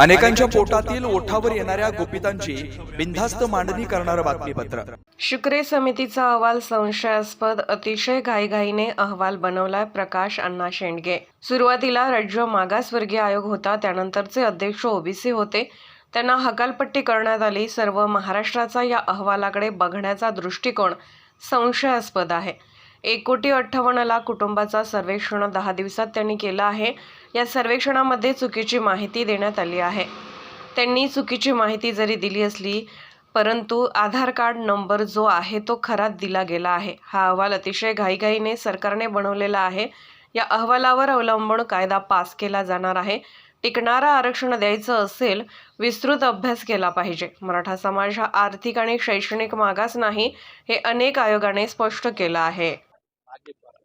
अनेकांच्या पोटातील ओठावर येणाऱ्या गोपितांची बिनधास्त मांडणी करणारं बातमीपत्र. शुक्रे समितीचा अहवाल संशयास्पद अतिशय घाईघाईने अहवाल बनवलाय प्रकाश अण्णा शेंडगे. सुरुवातीला राज्य मागासवर्गीय आयोग होता त्यानंतरचे अध्यक्ष ओबीसी होते. त्यांना हकालपट्टी करण्यात आली. सर्व महाराष्ट्राचा या अहवालाकडे बघण्याचा दृष्टिकोन संशयास्पद आहे. एक कोटी अठ्ठावन्न लाख कुटुंबाचा सर्वेक्षण दहा दिवसात त्यांनी केलं आहे. या सर्वेक्षणामध्ये चुकीची माहिती देण्यात आली आहे. त्यांनी चुकीची माहिती जरी दिली असली परंतु आधार कार्ड नंबर जो आहे तो खराच दिला गेला आहे. हा अहवाल अतिशय घाईघाईने सरकारने बनवलेला आहे. या अहवालावर अवलंबून कायदा पास केला जाणार आहे. टिकणारं आरक्षण द्यायचं असेल विस्तृत अभ्यास केला पाहिजे. मराठा समाज हा आर्थिक आणि शैक्षणिक मागास नाही हे अनेक आयोगाने स्पष्ट केलं आहे आणि दुसरं काय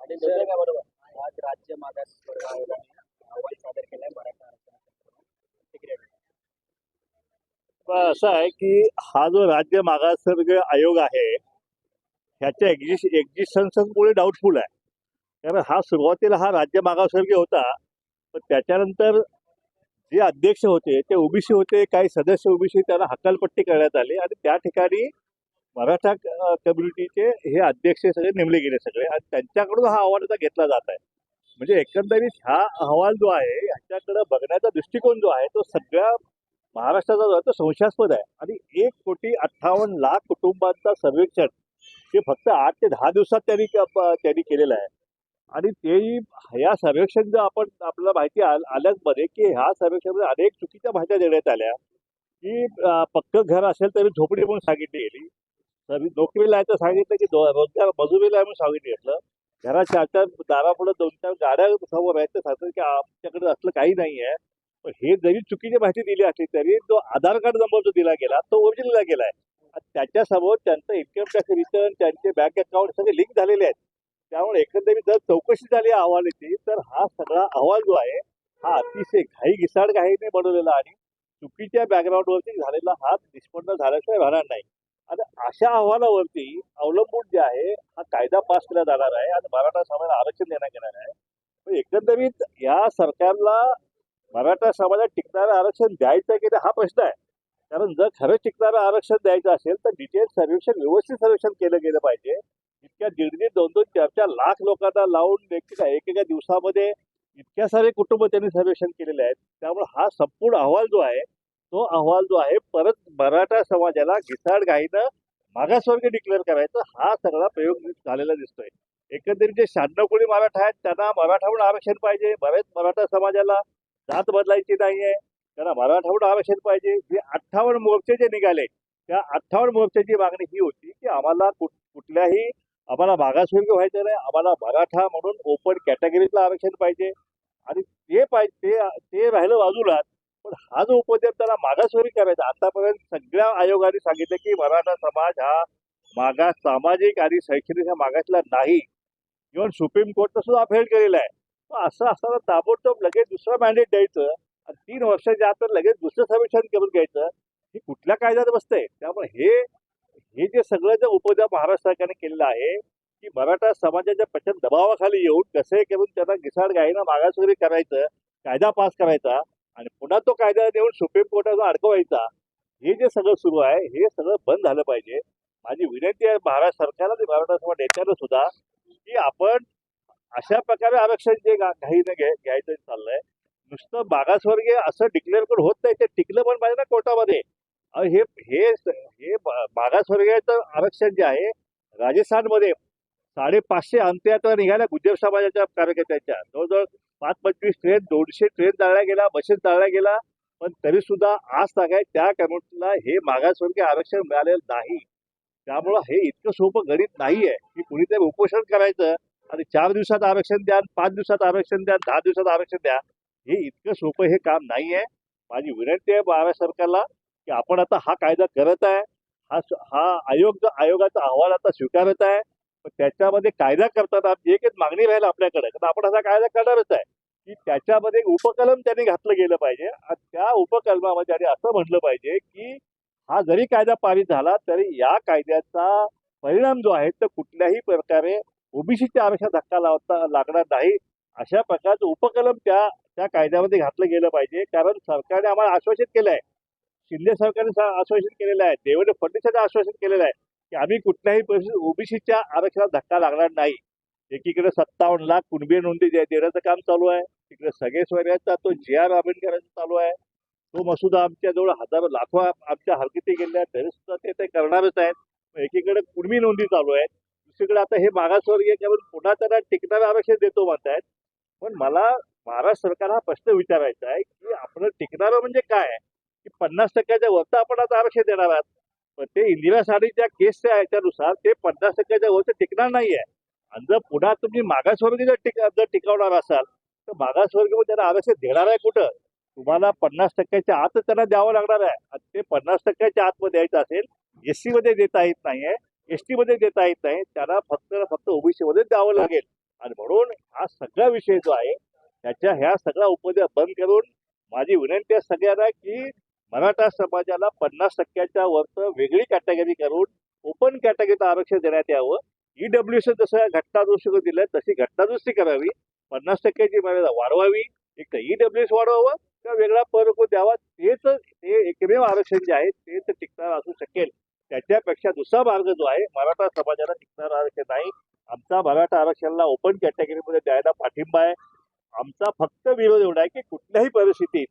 बरोबर आज राज्य मागास स्पर्धा आयोगाने अहवाल सादर केलाय मराठा असं आहे की हा जो राज्य मागासवर्ग आयोग आहे ह्याच्या एक्झिस्ट एक्झिस्टन्समुळे डाऊटफुल आहे. कारण हा सुरुवातीला हा राज्य मागासवर्गीय होता पण त्याच्यानंतर जे अध्यक्ष होते ते ओबीसी होते काही सदस्य ओबीसी त्यांना हकालपट्टी करण्यात आली आणि त्या ठिकाणी मराठा कम्युनिटीचे हे अध्यक्ष सगळे नेमले गेले सगळे. आणि त्यांच्याकडून हा अहवाल आता घेतला जात आहे. म्हणजे एकंदरीत हा अहवाल जो आहे ह्याच्याकडे बघण्याचा दृष्टिकोन जो आहे तो सगळ्या महाराष्ट्राचा जो आहे तो संशयास्पद आहे. आणि एक कोटी अठ्ठावन्न लाख कुटुंबांचा सर्वेक्षण हे फक्त आठ ते दहा दिवसात त्यांनी त्यांनी केलेलं आहे. आणि तेही या सर्वेक्षण जर आपण आपल्याला माहिती आल- आल्याचमध्ये की ह्या सर्वेक्षणामध्ये अनेक चुकीच्या माहित्या देण्यात आल्या. की पक्क घर असेल तरी झोपडी म्हणून सांगितली गेली. तर नोकरीला आहे तर सांगितलं की दो- रोजगार मजुरीला आहे म्हणून सांगितलं घेतलं घरात चार चार दारापुढे दोन चार गाड्या समोर आहेत तर सांगतात की आमच्याकडे असलं काही नाही आहे. पण हे जरी चुकीची माहिती दिली असली तरी जो आधार कार्ड नंबर जो दिला गेला तो ओरिजिनलला गेला आहे. त्याच्यासमोर त्यांचं इन्कम टॅक्स रिटर्न त्यांचे बँक अकाउंट सगळे लिंक झालेले आहेत. त्यामुळे एकंदरीत जर चौकशी झाली या अहवालाची तर हा सगळा अहवाल जो आहे हा अतिशय घाई घिसाड घाईने बनवलेला आणि चुकीच्या बॅकग्राऊंडवरती झालेला हा निष्पन्न झाल्याशिवाय राहणार नाही. आणि अशा अहवालावरती अवलंबून जे आहे हा कायदा पास केला जाणार आहे. आणि मराठा समाजाला आरक्षण देण्यात येणार आहे. पण एकंदरीत या सरकारला मराठा समाजात टिकणारं आरक्षण द्यायचं की हा प्रश्न आहे. कारण जर खरं टिकणारं आरक्षण द्यायचं असेल तर डिटेल सर्वेक्षण व्यवस्थित सर्वेक्षण केलं गेलं पाहिजे. इतक्या दीड दीड दोन दोन चार चार लाख लोकांना लावून एकेका एकेका दिवसामध्ये इतक्या सारे कुटुंब त्यांनी सर्वेक्षण केलेले आहेत. त्यामुळे हा संपूर्ण अहवाल जो आहे तो अहवाल जो आहे परत मराठा समाजाला घिसाड घाईनं मागासवर्ग डिक्लेअर करायचा हा सगळा प्रयोग झालेला दिसतोय. एकंदरीत जे शहाण्णव कोळी मराठा आहेत त्यांना मराठाहून आरक्षण पाहिजे. बरेच मराठा समाजाला जात बदलायची नाहीये. त्यांना मराठाहून आरक्षण पाहिजे. जे अठ्ठावन्न मोर्चे जे निघाले त्या अठ्ठावन्न मोर्चाची मागणी ही होती की आम्हाला कुठ- कुठल्याही आम्हाला मागासवर्ग व्हायचं नाही. आम्हाला मराठा म्हणून ओपन कॅटेगरीतलं आरक्षण पाहिजे. आणि ते पाहिजे ते ते राहिलं बाजूला पण हा जो उपद्रव त्याला मागासवरी करायचा आतापर्यंत सगळ्या आयोगाने सांगितलं की मराठा समाज हा मागास सामाजिक आणि शैक्षणिक हा मागासला नाही. इव्हन सुप्रीम कोर्टनं सुद्धा अफेल केलेला आहे. असं असताना ताबडतोब लगेच दुसरं मॅन्डेट द्यायचं आणि तीन वर्षाच्या आत लगेच दुसरं सर्वेक्षण करून घ्यायचं. हे कुठल्या कायद्यात बसतंय? त्यामुळे हे हे जे सगळं जे उपद्रव महाराष्ट्र सरकारने केलेलं आहे की मराठा समाजाच्या प्रचंड दबावाखाली येऊन कसे करून त्यांना घिसाड गायीना मागासवरी करायचं कायदा पास करायचा आणि पुन्हा तो कायदा देऊन सुप्रीम कोर्टाचा अडकवायचा हे जे सगळं सुरू आहे हे सगळं बंद झालं पाहिजे. माझी विनंती आहे महाराष्ट्र सरकारला ते मराठा समाज नेत्यांना सुद्धा की आपण अशा प्रकारे आरक्षण जे काही घाईनं घ्यायचं चाललंय नुसतं मागासवर्गीय असं डिक्लेअर करून होत नाही ते टिकलं पण पाहिजे ना कोर्टामध्ये. हे हे मागासवर्गीयाचं आरक्षण जे आहे राजस्थानमध्ये साडेपाचशे अंत्ययात्रा निघाल्या गुजर समाजाच्या कार्यकर्त्यांच्या. जवळजवळ पाच पंचवीस ट्रेन दोनशे ट्रेन जाळल्या गेला बसेस जाळल्या गेला पण तरी सुद्धा आज सांगाय त्या कम्युनिटीला हे मागासवर्गीय आरक्षण मिळालेलं नाही. त्यामुळं हे इतकं सोपं गणित नाही आहे की कुणीतरी उपोषण करायचं आणि चार दिवसात आरक्षण द्या पाच दिवसात आरक्षण द्या दहा दिवसात आरक्षण द्या हे इतकं सोपं हे काम नाही आहे माझी विनंती आहे महाराष्ट्र सरकारला की आपण आता हा कायदा करत आहे. हा हा आयोग आयोगाचा अहवाल आता स्वीकारत आहे. त्याच्यामध्ये कायदा करताना जे काही मागणी राहील आपल्याकडे. तर आपण असा कायदा करणारच आहे की त्याच्यामध्ये एक उपकलम त्यांनी घातलं गेलं पाहिजे. आणि त्या उपकलमामध्ये आणि असं म्हटलं पाहिजे की हा जरी कायदा पारित झाला तरी या कायद्याचा परिणाम जो आहे तो कुठल्याही प्रकारे ओबीसीच्या आरक्षणाला धक्का लावता लागणार नाही. अशा प्रकारचं उपकलम त्या त्या कायद्यामध्ये घातलं गेलं पाहिजे. कारण सरकारने आम्हाला आश्वासित केलं आहे शिंदे सरकारने आश्वासन केलेलं आहे. देवेंद्र फडणवीसांनी आश्वासन केलेलं आहे. की आम्ही कुठल्याही परिस्थितीत ओबीसीच्या आरक्षणाला धक्का लागणार नाही. एकीकडे सत्तावन्न लाख कुणबी नोंदी देण्याचं काम चालू आहे. तिकडे सगळे सोयऱ्यांचा तो जे आर आंबेडकरांचा चालू आहे. तो मसुदा आमच्याजवळ हजारो लाखो आमच्या हरकती गेल्या तरी सुद्धा ते ते करणारच आहेत. मग एकीकडे कुणबी नोंदी चालू आहेत. दुसरीकडे आता हे मागासवर्गीय करून पुन्हा त्यांना टिकणारं आरक्षण देतो म्हणतायत. पण मला महाराष्ट्र सरकार हा प्रश्न विचारायचा आहे की आपण टिकणारं म्हणजे काय? आहे की पन्नास टक्क्याच्या वरचं आपण आता आरक्षण देणार आहात. ते इंदिरा साडीच्या केसच्या याच्यानुसार ते पन्नास टक्क्याच्या वरचं टिकणार नाही आहे आणि जर पुन्हा तुम्ही मागासवर्गीय जर टिक जर टिकवणार असाल तर मागासवर्गीय त्यांना आरक्षण देणार आहे कुठं? तुम्हाला पन्नास टक्क्याच्या आत त्यांना द्यावं लागणार आहे. आणि ते पन्नास टक्क्याच्या आतमध्ये द्यायचं असेल एसमध्ये देता येत नाही आहे एसमध्ये देता येत नाही त्यांना फक्त फक्त ओबीसी मध्ये द्यावं लागेल. आणि म्हणून हा सगळा विषय जो आहे त्याच्या ह्या सगळ्या उपद्या बंद करून माझी विनंती आहे सगळ्यांना की मराठा समाजाला पन्नास टक्क्याच्या वरचं वेगळी कॅटेगरी करून ओपन कॅटेगरीचं आरक्षण देण्यात यावं. ईडब्ल्यू एस जसं घटनादुरुस्ती दिलं तशी घटनादुरुस्ती करावी. पन्नास टक्क्याची मर्यादा वाढवावी एक तर ईडब्ल्यू एस वाढवावं किंवा वेगळा पर्क द्यावा तेच ते एकमेव आरक्षण जे आहे ते तर टिकणार असू शकेल. त्याच्यापेक्षा दुसरा मार्ग जो आहे मराठा समाजाला टिकणार आरक्षण नाही. आमचा मराठा आरक्षणाला ओपन कॅटेगरीमध्ये द्यायला पाठिंबा आहे. आमचा फक्त विरोध एवढा आहे की कुठल्याही परिस्थितीत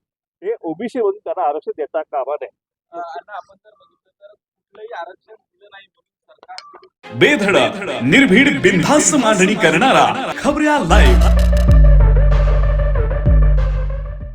ओबीसी मधून त्यांना आरक्षण देता कामा नये. अण्णा आपण जर बघितलं तर कुठलंही आरक्षण दिलं नाही म्हणून सरकार बेधडक निर्भीड बिनधास्त मांडणी करणारा खबऱ्या लाईव्ह